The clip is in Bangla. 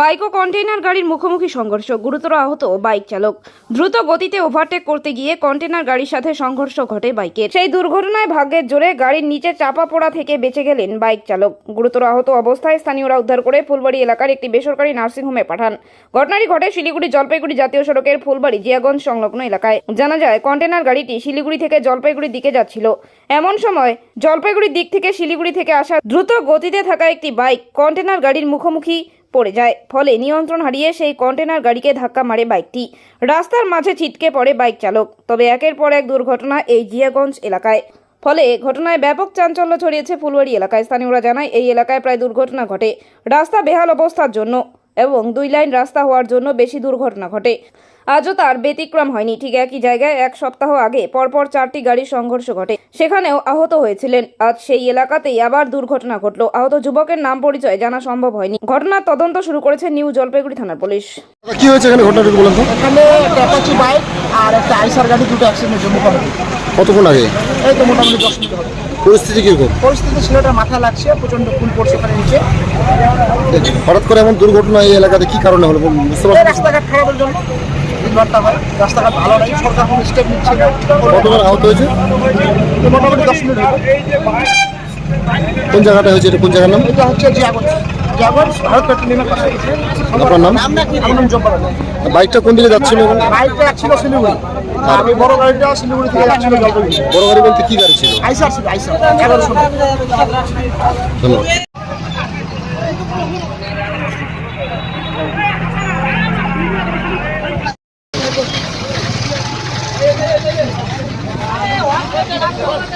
বাইক ও কন্টেইনার গাড়ির মুখোমুখি সংঘর্ষ, গুরুতর আহত বাইক চালক। দ্রুত গতিতে ওভারটেক করতে গিয়ে কন্টেইনার গাড়ির সাথে সংঘর্ষ ঘটে বাইকের। সেই দুর্ঘটনায় ভাগ্যের জোরে গাড়ির নিচে চাপা পড়া থেকে বেঁচে গেলেন বাইক চালক। গুরুতর আহত অবস্থায় স্থানীয়রা উদ্ধার করে ফুলবাড়ি এলাকার একটি বেসরকারি নার্সিংহোমে পাঠান। ঘটনাটি ঘটে শিলিগুড়ি জলপাইগুড়ি জাতীয় সড়কের ফুলবাড়ি জিয়াগঞ্জ সংলগ্ন এলাকায়। জানা যায়, কন্টেইনার গাড়িটি শিলিগুড়ি থেকে জলপাইগুড়ির দিকে যাচ্ছিল। এমন সময় জলপাইগুড়ির দিক থেকে শিলিগুড়ি থেকে আসা দ্রুত গতিতে থাকা একটি বাইক কন্টেইনার গাড়ির মুখোমুখি পড়ে যায়। ফলে নিয়ন্ত্রণ হারিয়ে সেই কন্টেনার গাড়িকে ধাক্কা মারে বাইকটি। রাস্তার মাঝে ছিটকে পড়ে বাইক চালক। তবে একের পর এক দুর্ঘটনা এই জিয়াগঞ্জ এলাকায়। ফলে ঘটনায় ব্যাপক চাঞ্চল্য ছড়িয়েছে ফুলবাড়ি এলাকায়। স্থানীয়রা জানায়, এই এলাকায় প্রায় দুর্ঘটনা ঘটে। রাস্তা বেহাল অবস্থার জন্য এবং দুই লাইন রাস্তা হওয়ার জন্য বেশি দুর্ঘটনা ঘটে। আজও তার ব্যতিক্রম হয়নি। ঠিক একই জায়গায় এক সপ্তাহ আগে পরপর চারটি গাড়ির সংঘর্ষ ঘটে। সেখানেও আহত হয়েছিলেন। আজ সেই এলাকাতেই আবার দুর্ঘটনা ঘটল। আহত যুবকের নাম পরিচয় জানা সম্ভব হয়নি। ঘটনার তদন্ত শুরু করেছে নিউ জলপাইগুড়ি থানার পুলিশ। কি হয়েছে এখানে বলেন তো? এখানে অ্যাপাচি বাইক আর একটা আইসার গাড়ি দুটো অ্যাক্সিডেন্ট হয়েছে কতক্ষণ আগে? এই তো মোটামুটি দশ মিনিট হবে। পরিস্থিতি কীরকম? পরিস্থিতি ছেলেটার মাথা লাগছে প্রচণ্ড ফুল পড়ছে ওখানে নিচে। হঠাৎ করে এমন দুর্ঘটনা এই এলাকাতে কি কারণে হলো? বুঝতে এই পারছেন রাস্তাঘাট খারাপের জন্য। দিনবারটা হয় রাস্তাঘাট ভালো নাই সরকার কোনো স্টেপ নিচ্ছে না। আহত হয়েছে? মোটামুটি দশ মিনিট কোন জায়গাটা হয়েছে এটা? কোন জায়গার নাম? এটা হচ্ছে জিয়াগঞ্জ। জিয়াগঞ্জ ভারত পেট্রোলিয়ামের পাশে। আপনার নাম? আমার নাম জব্বার বাইকটা কোন দিকে যাচ্ছিল? বাইকটা ছিল শিলিগুড়ি। ওই বড় গাড়িটা শিলিগুড়ি থেকে যাচ্ছিল জলপাইগুড়ি। বড় গাড়ি বলতে কি গাড়ি ছিল? আইসার ছিল আইসার। এগারোশো। ধন্যবাদ।